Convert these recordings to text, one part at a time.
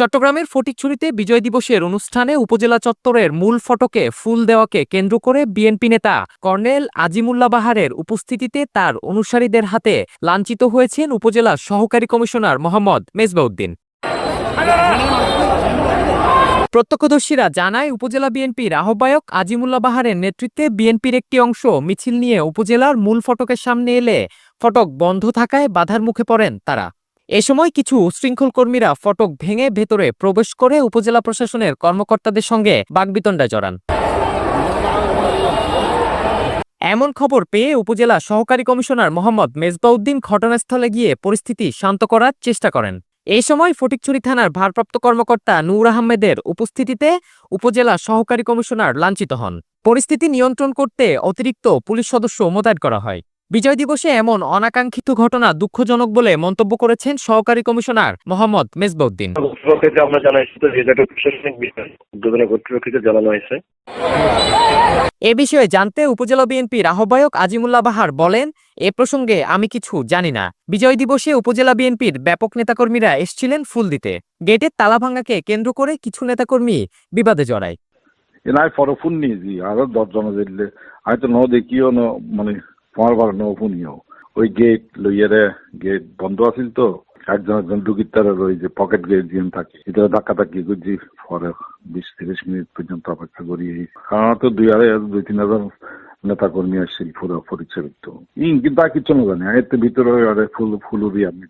চট্টগ্রামের ফটিকছড়িতে বিজয় দিবসের অনুষ্ঠানে উপজেলা চত্বরের মূল ফটকে ফুল দেওয়াকে কেন্দ্র করে বিএনপি নেতা কর্নেল আজিমুল্লাহ বাহারের উপস্থিতিতে তার অনুসারীদের হাতে লাঞ্ছিত হয়েছেন উপজেলা সহকারী কমিশনার মোহাম্মদ মেজবাউদ্দিন। প্রত্যক্ষদর্শীরা জানায়, উপজেলা বিএনপির আহ্বায়ক আজিমুল্লাহ বাহারের নেতৃত্বে বিএনপির একটি অংশ মিছিল নিয়ে উপজেলার মূল ফটকের সামনে এলে ফটক বন্ধ থাকায় বাধার মুখে পড়েন তারা। এ সময় কিছু উশৃঙ্খল কর্মীরা ফটক ভেঙে ভেতরে প্রবেশ করে উপজেলা প্রশাসনের কর্মকর্তাদের সঙ্গে বাগবিতণ্ডায় জড়ান। এমন খবর পেয়ে উপজেলা সহকারী কমিশনার মোহাম্মদ মেজবাউদ্দিন ঘটনাস্থলে গিয়ে পরিস্থিতি শান্ত করার চেষ্টা করেন। এই সময় ফটিকছড়ি থানার ভারপ্রাপ্ত কর্মকর্তা নূর আহমেদের উপস্থিতিতে উপজেলা সহকারী কমিশনার লাঞ্ছিত হন। পরিস্থিতি নিয়ন্ত্রণ করতে অতিরিক্ত পুলিশ সদস্য মোতায়েন করা হয়। বিজয় দিবসে এমন অনাকাঙ্ক্ষিত ঘটনা দুঃখজনক বলে মন্তব্য করেছেন সহকারী কমিশনার মোহাম্মদ মেজবাউদ্দিন। কর্তৃপক্ষকে আমরা জানাইছি তো যে প্রশাসনিক বিষয় উদ্বোধনী কর্তৃপক্ষকে জানানো হয়েছে। এ বিষয়ে জানতে উপজেলা বিএনপির আহ্বায়ক আজিমুল্লাহ বাহার বলেন এ প্রসঙ্গে আমি কিছু জানি না। বিজয় দিবসে উপজেলা বিএনপির ব্যাপক নেতাকর্মীরা এসছিলেন ফুল দিতে। গেটের তালা ভাঙাকে কেন্দ্র করে কিছু নেতাকর্মী বিবাদে জড়ায়। এনাই ফটো ফোন নিয়েছি আরও দশজন দিলে আমি তো ন দেখিও ন মানে তোমার বার ন শুনিও। ওই গেট লইয়ারে গেট বন্ধ আছিল তো, একজন একজন ঢুকির ওই যে পকেট গেট দিয়ে থাকে। এটা ধাক্কা ধাক্কি করছি, পরে বিশ তিরিশ মিনিট পর্যন্ত অপেক্ষা করি তো দুই আড়াই, দুই তিন হাজার নেতা কর্মী আসছিল পুরো পরিচয় তো ইন কিন্তু আর কিছু না জানি এর তো ভিতরে ফুল ফুল দিয়ে আমি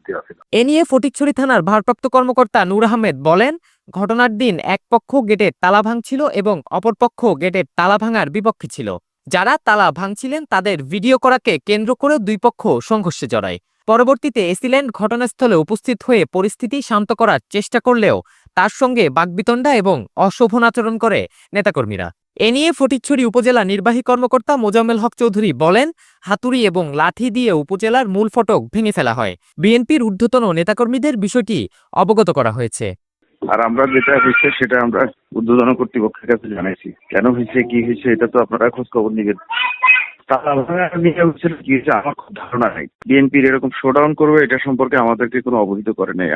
এ নিয়ে ফটিকছড়ি থানার ভারপ্রাপ্ত কর্মকর্তা নূর আহমেদ বলেন, ঘটনার দিন এক পক্ষ গেটের তালা ভাঙছিল এবং অপর পক্ষ গেটের তালা ভাঙার বিপক্ষে ছিল। যারা তালা ভাঙছিলেন তাদের ভিডিও করাকে কেন্দ্র করে দুই পক্ষ সংঘর্ষে জড়ায়। পরবর্তীতে এসিল্যান্ড ঘটনাস্থলে উপস্থিত হয়ে পরিস্থিতি শান্ত করার চেষ্টা করলেও তার সঙ্গে বাগবিতণ্ডা এবং অশোভন আচরণ করে নেতাকর্মীরা। এ নিয়ে ফটিকছড়ি উপজেলা নির্বাহী কর্মকর্তা মোজাম্মেল হক চৌধুরী বলেন, হাতুড়ি এবং লাঠি দিয়ে উপজেলার মূল ফটক ভেঙে ফেলা হয়। বিএনপির ঊর্ধ্বতন নেতাকর্মীদের বিষয়টি অবগত করা হয়েছে। আর আমরা যেটা হয়েছে সেটা আমরা উদ্বোধন কর্তৃপক্ষের কাছে জানাইছি। কেন হয়েছে, কি হয়েছে, এটা তো আপনারা খোঁজ খবর নিবেন আমার খুব ধারণা নাই। বিএনপির এরকম করবে, এটা সম্পর্কে আমাদেরকে কোনো অবহিত করে নাই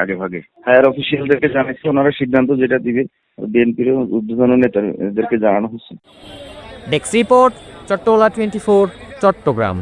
হায়ার অফিসিয়ালদেরকে ওনারা সিদ্ধান্ত যেটা দিবে উদ্বোধন জানানো হচ্ছে। টোয়েন্টি চট্টগ্রাম